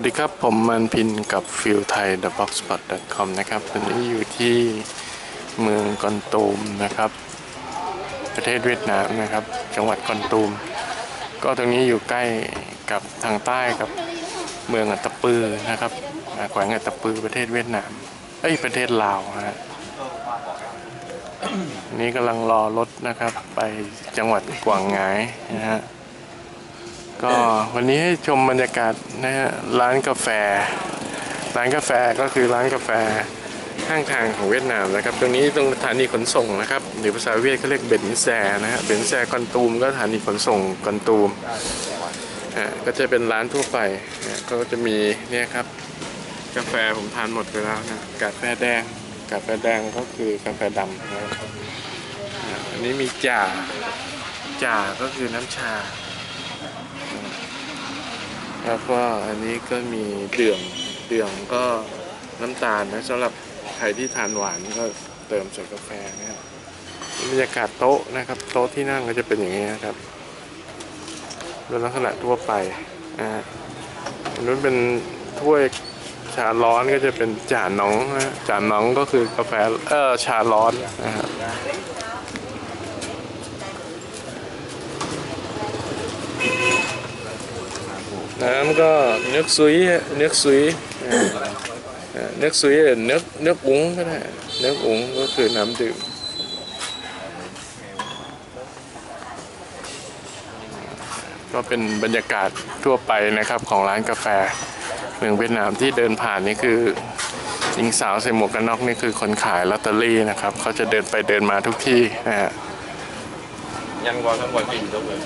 วัสดีครับ ผมมันพินกับฟิลไทย the box spot com นะครับวันนี้อยู่ที่เมืองกอนตูมนะครับ ประเทศเวียดนามนะครับ จังหวัดกอนตูม ก็ตรงนี้อยู่ใกล้กับทางใต้กับเมืองอัตตปือนะครับแขวงอัตตปือประเทศเวียดนามเอ้ยประเทศลาวฮะนี่กำลังรอรถนะครับ ไปจังหวัดกวางงายนะฮะ ก็วันนี้ให้ชมบรรยากาศนะฮะร้านกาแฟ ร้านกาแฟก็คือร้านกาแฟข้างทางของเวียดนามนะครับ ตรงนี้ตรงสถานีขนส่งนะครับหรือภาษาเวียดเขาเรียกเบนแซนะฮะเบนแซกอนตูมก็สถานีขนส่งกอนตูมอ่าก็จะเป็นร้านทั่วไปก็จะมีเนี่ยครับกาแฟผมทานหมดไปแล้วนะกาแฟแดงกาแฟแดงก็คือกาแฟดำนะครับอันนี้มีจ่าจ่าก็คือน้ำชา แล้วก็อันนี้ก็มีเดื่มเดื่มก็น้ำตาลนะสำหรับใครที่ทานหวานก็เติมใส่กาแฟนะครับบรรยากาศโต๊ะนะครับ โต๊ะที่นั่งก็จะเป็นอย่างนี้นะครับเป็นลักษณะทั่วไปอ่าอันนู้นเป็นถ้วยชาร้อนก็จะเป็นจ่าหนองนะจ่าหนองก็คือกาแฟเออชาร้อนนะครับ น้ำก็เนื้อซุยเนื้อซุยเนื้อซุยเนื้อเนื้ออุ๋งก็ได้เนื้ออุ๋งก็คือน้ำดื่มก็เป็นบรรยากาศทั่วไปนะครับของร้านกาแฟเมืองเวียดนามที่เดินผ่านนี่คือหญิงสาวใส่หมวกกันน็อกนี่คือคนขายลอตเตอรี่นะครับเขาจะเดินไปเดินมาทุกที่นะฮะ nhanh qua tham quan tìm đúng rồi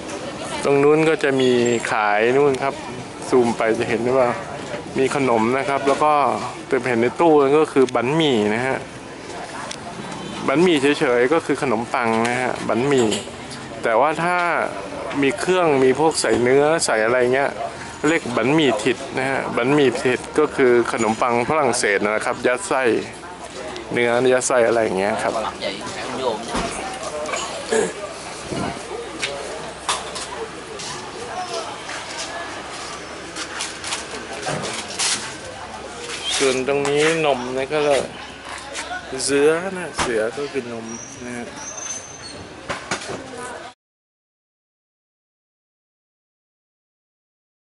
ตรงนู้นก็จะมีขายนู่นครับ ซูมไปจะเห็นได้ว่ามีขนมนะครับ แล้วก็แต่เห็นในตู้นั่นก็คือบันหมี่นะฮะบันหมี่เฉยๆก็คือขนมปังนะฮะบันหมี่แต่ว่าถ้ามีเครื่องมีพวกใส่เนื้อใส่อะไรเงี้ยเรียกบันหมี่ถิดนะฮะบันหมี่ถิดก็คือขนมปังฝรั่งเศสนะครับ ยัดไส้เนื้อยัดไส้อะไรอย่างเงี้ยครับ ส่วนตรงนี้นมนะก็เลยเสือนะเสือก็คือนมนะฮะ